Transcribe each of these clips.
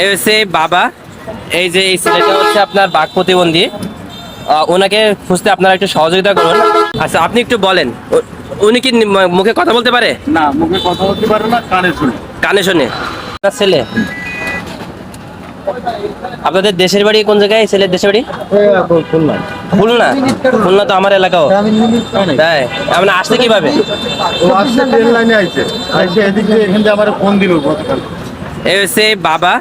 এই হচ্ছে বাবা। এই যে এই ছেলেটা হচ্ছে আপনার বাঘ প্রতিবন্ধী। আহ, ওনাকে খুঁজতে আপনারা একটু সহযোগিতা করুন। আচ্ছা আপনি একটু বলেন উনি কি মুখে কথা বলতে পারে? না মুখে কথা বলতে পারে না কানে শুনে। কানে শোনে। আপনার ছেলে? আপনাদের দেশের বাড়ি কোন জায়গায়? ছেলের দেশের বাড়ি? খুলনা। খুলনা? তো আমার এলাকাও। তাই? আপনি আসতে কীভাবে? ও আসছে ট্রেন লাইনে আইছে। আইসে এদিকে এখান থেকে আমার ফোন দিল গতকাল। এই হচ্ছে বাবা।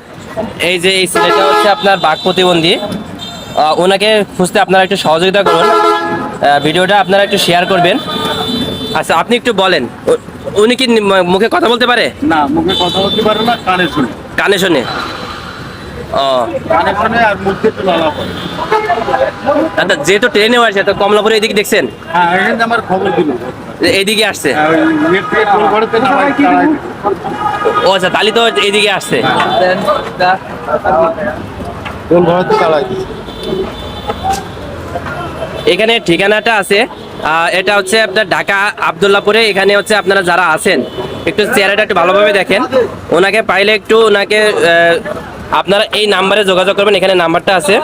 এই যে এই ছেলেটা হচ্ছে আপনার বাঘ প্রতিবন্ধী। ওনাকে খুঁজতে আপনারা একটু সহযোগিতা করুন। ভিডিওটা আপনারা একটু শেয়ার করবেন। আচ্ছা আপনি একটু বলেন উনি কি মুখে কথা বলতে পারে? না মুখে কথা বলতে পারে না কানে শুনে। কানে শুনে। ও। কানে শুনে আর মুখে তো লালা পড়ে আচ্ছা যেহেতু ট্রেনেও আসে তো কমলাপুরে এদিকে দেখছেন? হ্যাঁ আমার খবর দিল। যে এইদিকে আসছে। হ্যাঁ। ও আচ্ছা তো এইদিকে আসছে। দিল। এখানে ঠিকানাটা আছে। আহ, এটা হচ্ছে আপনার ঢাকা আবদুল্লাপুরে। এখানে হচ্ছে আপনারা যারা আছেন একটু চেহারাটা একটু ভালোভাবে দেখেন। ওনাকে পাইলে একটু ওনাকে আপনারা এই নাম্বারে যোগাযোগ করবেন। এখানে নাম্বারটা আছে।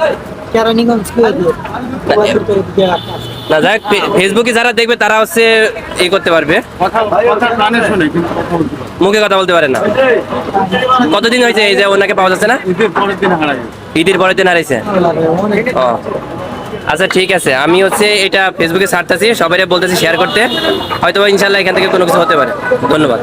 না যাক ফেসবুকে যারা দেখবে, তারা হচ্ছে ই করতে পারবে। মুখে কথা বলতে পারে না। কতদিন হয়েছে এই যে ওনাকে পাওয়া যাচ্ছে না? ঈদের পরের দিন হারাইছে। ও। আচ্ছা ঠিক আছে। আমি হচ্ছে এটা ফেসবুকে ছাড়তেছি সবাই বলতেছি শেয়ার করতে। হয়তো ইনশাল্লাহ এখান থেকে কোনো কিছু হতে পারে। ধন্যবাদ।